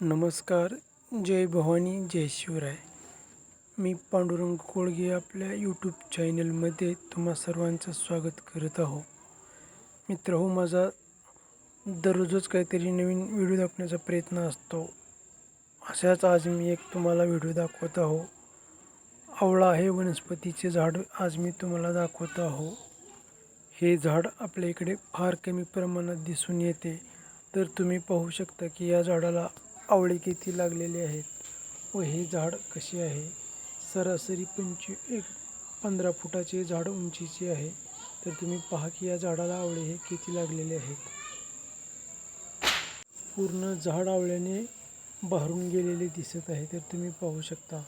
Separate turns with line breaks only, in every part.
नमस्कार जय भवानी जय शिवराय. मी पांडुरंग कोळगे आपल्या यूट्यूब चॅनलमध्ये तुम्हा सर्वांचं स्वागत करत आहो. मित्र हो माझा दररोजच काहीतरी नवीन व्हिडिओ दाखवण्याचा प्रयत्न असतो. अशाच आज मी एक तुम्हाला व्हिडिओ दाखवत आहो. आवळा हे वनस्पतीचे झाड आज मी तुम्हाला दाखवत आहो. हे झाड आपल्या इकडे फार कमी प्रमाणात दिसून येते. तर तुम्ही पाहू शकता की या झाडाला आवळे किती लागलेले आहेत? व हे झाड कसे आहे? सरासरी पंचवी एक पंधरा फुटाचे झाड उंचीचे आहे. तर तुम्ही पहा की या झाडाला आवळे हे किती लागलेले आहेत? पूर्ण झाड आवळ्याने बहरून गेलेले दिसत आहे. तर तुम्ही पाहू शकता.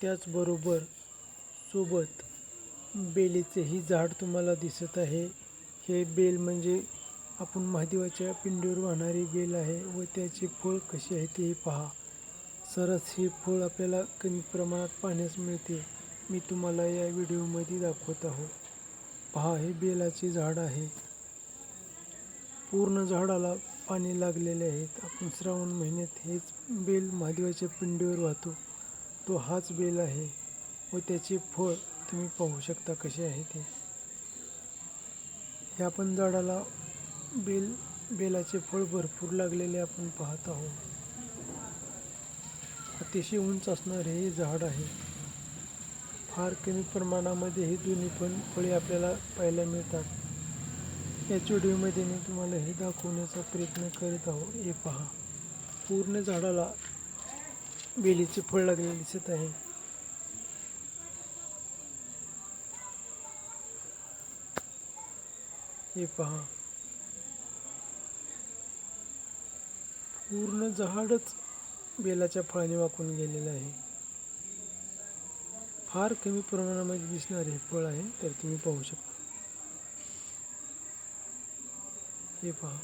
त्याचबरोबर सोबत बेलीचेही झाड तुम्हाला दिसत आहे. हे बेल म्हणजे आपण महादेवाच्या पिंडीवर वाहणारी बेल आहे व त्याचे फळ कसे आहे ते पहा. सरस हे फळ आपल्याला कमी प्रमाणात पाहण्यास मिळते. मी तुम्हाला या व्हिडिओमध्ये दाखवत आहो पहा हे बेलाचे झाड आहे. पूर्ण झाडाला पाणी लागलेले आहेत. आपण श्रावण महिन्यात हेच बेल महादेवाच्या पिंडीवर वाहतो. तो हाच बेल आहे व त्याचे फळ तुम्ही पाहू शकता कसे आहे ते. ह्या पण झाडाला बेल बेलाचे फळ भरपूर लागलेले आपण पाहत आहोत. अतिशय उंच असणारे हे झाड आहे. फार कमी प्रमाणामध्ये हे दोन्ही पण फळे आपल्याला पाहायला मिळतात. याच व्हिडिओमध्ये मी तुम्हाला हे दाखवण्याचा प्रयत्न करीत आहो हे पहा. पूर्ण झाडाला बेलीचे फळ लागलेले दिसत आहे. हे पहा. पूर्ण झाडच बेलाच्या फळाने वाकून गेलेलं आहे. फार कमी प्रमाणामध्ये दिसणारे हे फळ आहे तर तुम्ही पाहू शकता. हे पहा.